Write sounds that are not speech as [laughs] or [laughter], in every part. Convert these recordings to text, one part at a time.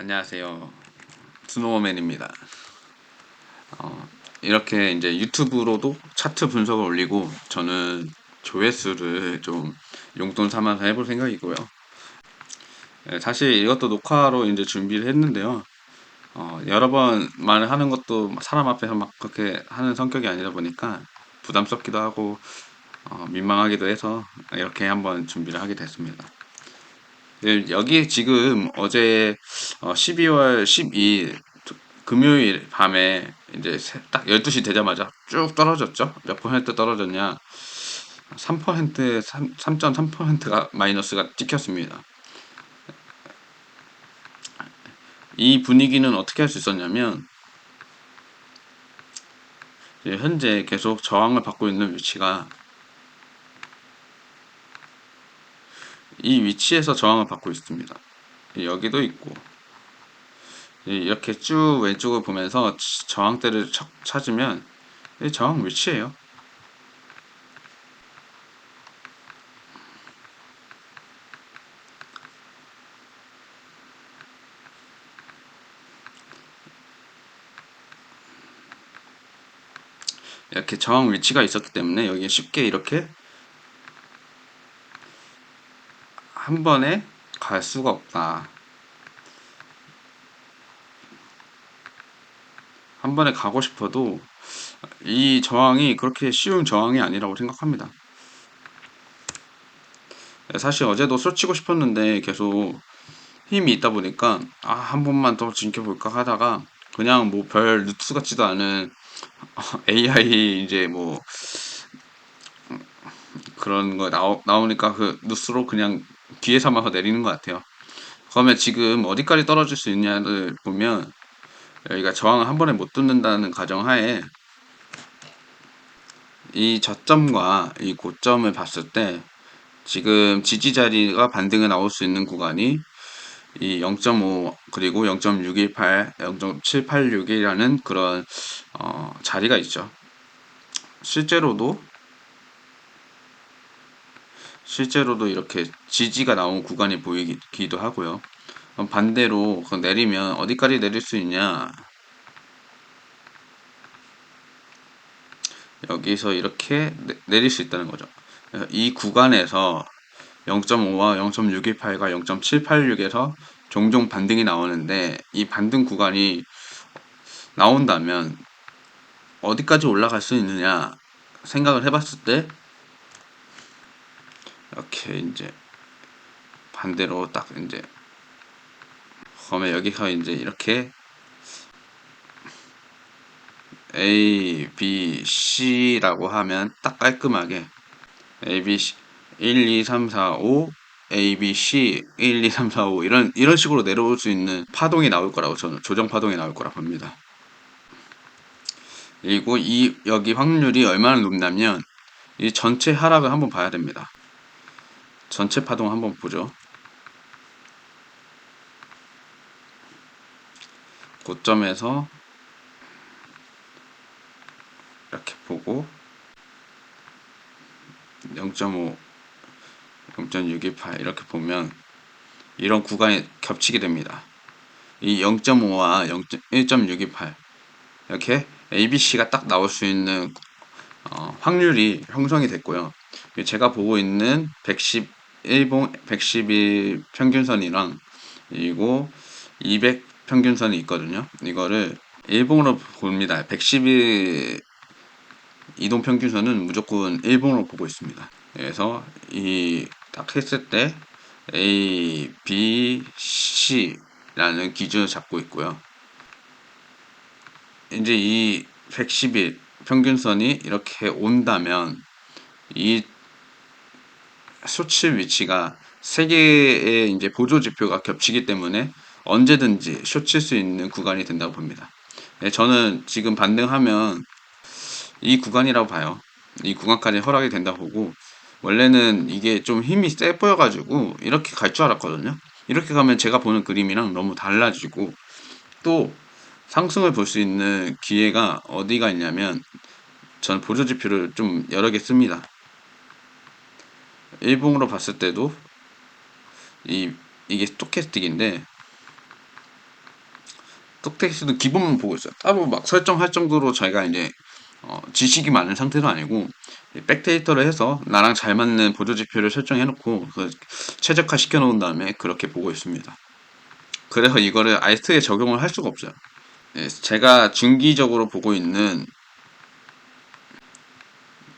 안녕하세요. 스노우맨입니다. 어, 이렇게 이제 유튜브로도 차트 분석을 올리고 저는 조회수를 좀 용돈 삼아서 해볼 생각이고요. 네, 사실 이것도 녹화로 이제 준비를 했는데요. 어, 여러 번 말을 하는 것도 사람 앞에서 막 그렇게 하는 성격이 아니다 보니까 부담스럽기도 하고 어, 민망하기도 해서 이렇게 한번 준비를 하게 됐습니다. 네, 여기 지금 어제 어, 12월 12일 금요일 밤에 이제 세- 딱 12시 되자마자 쭉 떨어졌죠? 몇 퍼센트 떨어졌냐? 3% 3, 3.3%가 마이너스가 찍혔습니다. 이 분위기는 어떻게 할 수 있었냐면 현재 계속 저항을 받고 있는 위치가 이 위치에서 저항을 받고 있습니다. 여기도 있고 이렇게 쭉 왼쪽을 보면서 저항대를 척 찾으면 이 저항 위치예요. 이렇게 저항 위치가 있었기 때문에 여기 쉽게 이렇게 한 번에 갈 수가 없다. 한 번에 가고 싶어도 이 저항이 그렇게 쉬운 저항이 아니라고 생각합니다. 사실 어제도 쏠치고 싶었는데 계속 힘이 있다 보니까 아, 한 번만 더 지켜볼까 하다가 그냥 뭐 별 뉴스 같지도 않은 [laughs] AI 이제 뭐 그런 거 나오, 나오니까 그 뉴스로 그냥 귀에 삼아서 내리는 것 같아요. 그러면 지금 어디까지 떨어질 수 있냐를 보면 여기가 저항을 한 번에 못 뚫는다는 가정하에 이 저점과 이 고점을 봤을 때 지금 지지 자리가 반등에 나올 수 있는 구간이 이 0.5 그리고 0.618, 0.786이라는 그런 어, 자리가 있죠. 실제로도 실제로도 이렇게 지지가 나온 구간이 보이기도 하고요. 반대로 내리면 어디까지 내릴 수 있냐? 여기서 이렇게 내릴 수 있다는 거죠. 이 구간에서 0.5와 0.618과 0.786에서 종종 반등이 나오는데 이 반등 구간이 나온다면 어디까지 올라갈 수 있느냐 생각을 해봤을 때 이렇게 이제 반대로 딱 이제 그러면 여기서 이제 이렇게 A, B, C라고 하면 딱 깔끔하게 A, B, C 1, 2, 3, 4, 5 A, B, C 1, 2, 3, 4, 5 이런 이런 식으로 내려올 수 있는 파동이 나올 거라고 저는 조정 파동이 나올 거라 봅니다. 그리고 이 여기 확률이 얼마나 높냐면 이 전체 하락을 한번 봐야 됩니다. 전체 파동 한번 보죠. 고점에서 이렇게 보고 0.5, 0.618 이렇게 보면 이런 구간이 겹치게 됩니다. 이 0.5와 1.628 이렇게 ABC가 딱 나올 수 있는 어, 확률이 형성이 됐고요. 제가 보고 있는 111봉 111 평균선이랑 그리고 200 평균선이 있거든요. 이거를 일봉으로 봅니다. 111 이동 평균선은 무조건 일봉으로 보고 있습니다. 그래서 이 딱 했을 때 A, B, C라는 기준을 잡고 있고요. 이제 이 111 평균선이 이렇게 온다면 이 수치 위치가 세 개의 이제 보조 지표가 겹치기 때문에 언제든지 쇼칠 수 있는 구간이 된다고 봅니다. 네, 저는 지금 반등하면 이 구간이라고 봐요. 이 구간까지 허락이 된다고 보고 원래는 이게 좀 힘이 세 보여가지고 이렇게 갈 줄 알았거든요. 이렇게 가면 제가 보는 그림이랑 너무 달라지고 또 상승을 볼 수 있는 기회가 어디가 있냐면 전 보조 지표를 좀 여러 개 씁니다. 일봉으로 봤을 때도 이 이게 스토캐스틱인데 스톡테이스도 기본만 보고 있어요. 따로 막 설정할 정도로 저희가 이제 어, 지식이 많은 상태도 아니고 백데이터를 해서 나랑 잘 맞는 보조 지표를 설정해 놓고 그 최적화 시켜 놓은 다음에 그렇게 보고 있습니다. 그래서 이거를 알트에 적용을 할 수가 없어요. 예, 제가 중기적으로 보고 있는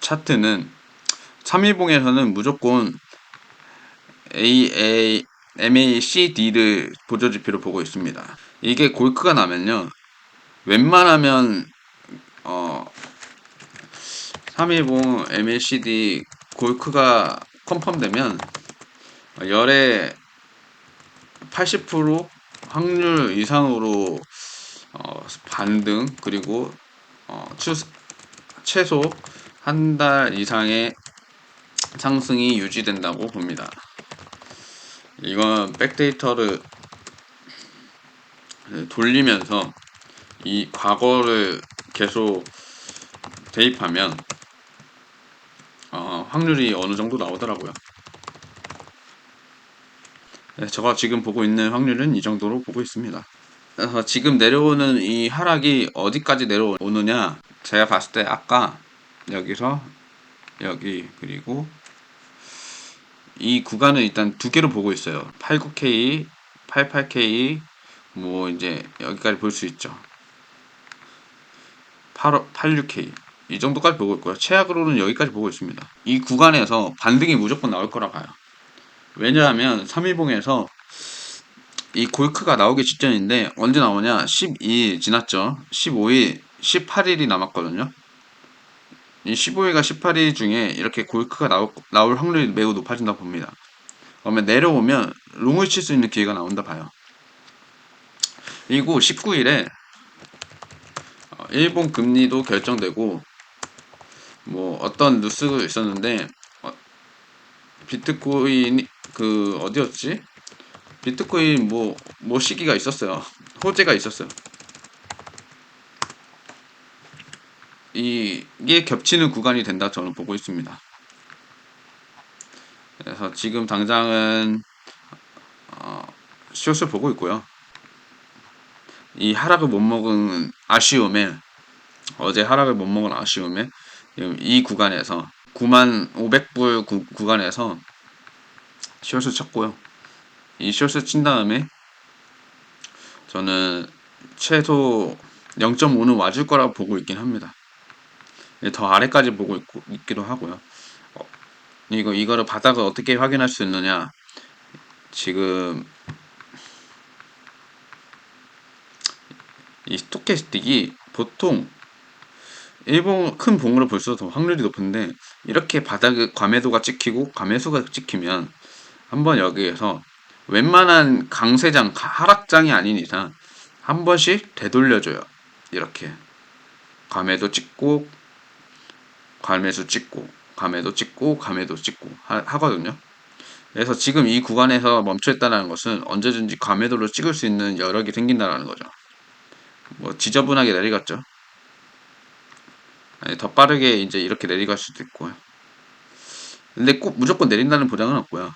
차트는 3일봉에서는 무조건 AA, MACD를 보조지표로 보고 있습니다. 이게 골크가 나면요. 웬만하면 어 3일봉 MACD 골크가 컨펌되면 열의 80% 확률 이상으로 어, 반등 그리고 어, 추, 최소 한 달 이상의 상승이 유지된다고 봅니다. 이건 백데이터를 돌리면서 이 과거를 계속 대입하면 어, 확률이 어느 정도 나오더라고요. 네, 제가 지금 보고 있는 확률은 이 정도로 보고 있습니다. 그래서 지금 내려오는 이 하락이 어디까지 내려오느냐 제가 봤을 때 아까 여기서 여기 그리고 이 구간을 일단 두 개로 보고 있어요. 89K 88K 뭐 이제 여기까지 볼 수 있죠. 86K 이 정도까지 보고 있고요. 최악으로는 여기까지 보고 있습니다. 이 구간에서 반등이 무조건 나올 거라 봐요. 왜냐하면 3일봉에서 이 골크가 나오기 직전인데 언제 나오냐? 12일 지났죠. 15일 18일이 남았거든요 이 15일과 18일 중에 이렇게 골크가 나올, 나올 확률이 매우 높아진다 봅니다 그러면 내려오면 롱을 칠 수 있는 기회가 나온다 봐요 그리고 19일에 어, 일본 금리도 결정되고 뭐 어떤 뉴스가 있었는데 어, 비트코인 그 어디였지 비트코인 뭐, 뭐 시기가 있었어요. 호재가 있었어요. 이게 겹치는 구간이 된다 저는 보고 있습니다. 그래서 지금 당장은 어, 숏을 보고 있고요. 이 하락을 못 먹은 아쉬움에 어제 하락을 못 먹은 아쉬움에 이 구간에서 9만 500불 구, 구간에서 숏을 쳤고요. 이 숏을 친 다음에 저는 최소 0.5는 와줄 거라고 보고 있긴 합니다. 더 아래까지 보고 있고, 있기도 하고요. 어, 이거 이거를 바닥을 어떻게 확인할 수 있느냐? 지금 이 스토캐스틱이 보통 일본 큰 봉으로 볼수록 더 확률이 높은데 이렇게 바닥에 과매도가 찍히고 과매수가 찍히면 한번 여기에서 웬만한 강세장, 하락장이 아닌 이상 한 번씩 되돌려줘요. 이렇게. 감에도 찍고, 감에도 찍고, 감에도 찍고, 감에도 찍고 하, 거든요 그래서 지금 이 구간에서 멈춰있다는 것은 언제든지 감매도를 찍을 수 있는 여력이 생긴다는 거죠. 뭐 지저분하게 내려갔죠. 아니, 더 빠르게 이제 이렇게 내려갈 수도 있고요. 근데 꼭 무조건 내린다는 보장은 없고요.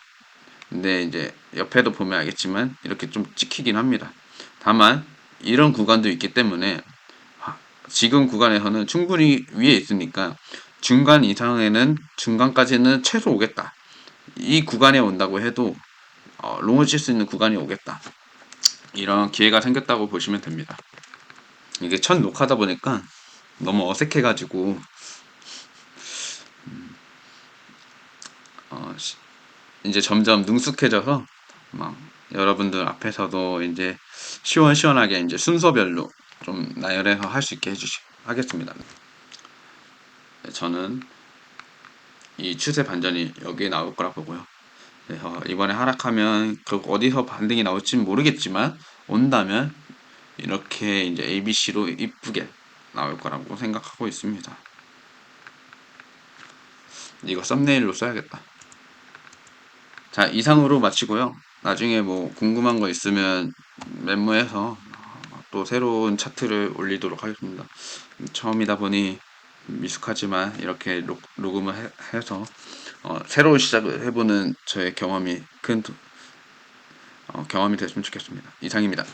근데 이제 옆에도 보면 알겠지만 이렇게 좀 찍히긴 합니다. 다만 이런 구간도 있기 때문에 지금 구간에서는 충분히 위에 있으니까 중간 이상에는 중간까지는 최소 오겠다. 이 구간에 온다고 해도 어, 롱을 칠 수 있는 구간이 오겠다. 이런 기회가 생겼다고 보시면 됩니다. 이게 첫 녹화다 보니까 너무 어색해가지고 음, 어, 이제 점점 능숙해져서 막 여러분들 앞에서도 이제 시원시원하게 이제 순서별로 좀 나열해서 할 수 있게 해주시 하겠습니다. 네, 저는 이 추세 반전이 여기에 나올 거라 보고요. 그래서 이번에 하락하면 그 어디서 반등이 나올지는 모르겠지만 온다면 이렇게 이제 ABC로 이쁘게 나올 거라고 생각하고 있습니다. 이거 썸네일로 써야겠다. 자, 이상으로 마치고요. 나중에 뭐 궁금한 거 있으면 메모해서 또 새로운 차트를 올리도록 하겠습니다. 처음이다 보니 미숙하지만 이렇게 로, 녹음을 해, 서 어, 새로운 시작을 해보는 저의 경험이 큰 어, 경험이 됐으면 좋겠습니다. 이상입니다.